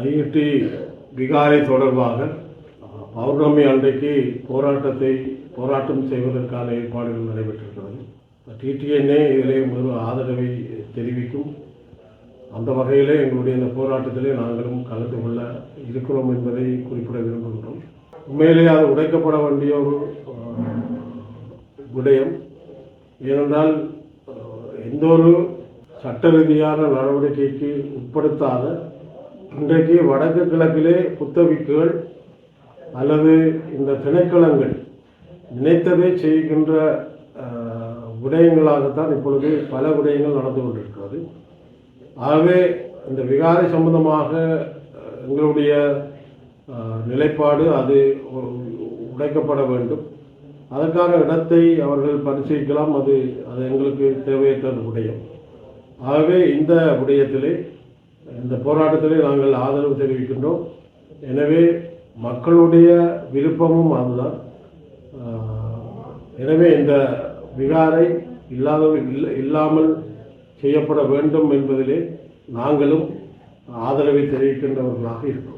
IIT விகாரை தொடர்பாக பௌர்ணமி அன்றைக்கு போராட்டத்தை போராட்டம் செய்வதற்கான ஏற்பாடுகள் நடைபெற்றிருக்கிறது. டிடிஎன்ஏ இதிலே முதல் ஆதரவை தெரிவிக்கும். அந்த வகையிலே எங்களுடைய இந்த போராட்டத்திலே நாங்களும் கலந்து கொள்ள இருக்கிறோம் என்பதை குறிப்பிட விரும்புகிறோம் உண்மையிலே அது உடைக்கப்பட வேண்டிய ஒரு விடயம். ஏனென்றால் எந்த ஒரு சட்ட ரீதியான நடவடிக்கைக்கு உட்படுத்தாத இன்றைக்கு வடக்கு கிழக்கிலே புத்தவிக்குகள் அல்லது இந்த திணைக்களங்கள் நினைத்ததை செய்கின்ற விடயங்களாகத்தான் இப்பொழுது பல விடயங்கள் நடந்து கொண்டிருக்கிறது. ஆகவே இந்த விகாரை சம்பந்தமாக எங்களுடைய நிலைப்பாடு அது உடைக்கப்பட வேண்டும். அதற்கான இடத்தை அவர்கள் பரிசீலிக்கலாம். அது அது எங்களுக்கு தேவையற்ற விடயம் ஆகவே இந்த விடயத்திலே இந்த போராட்டத்திலே நாங்கள் ஆதரவு தெரிவிக்கின்றோம். எனவே மக்களுடைய விருப்பமும் அதுதான். எனவே இந்த விகாரை இல்லாத இல்லாமல் செய்யப்பட வேண்டும் என்பதிலே நாங்களும் ஆதரவை தெரிவிக்கின்றவர்களாக இருக்கிறோம்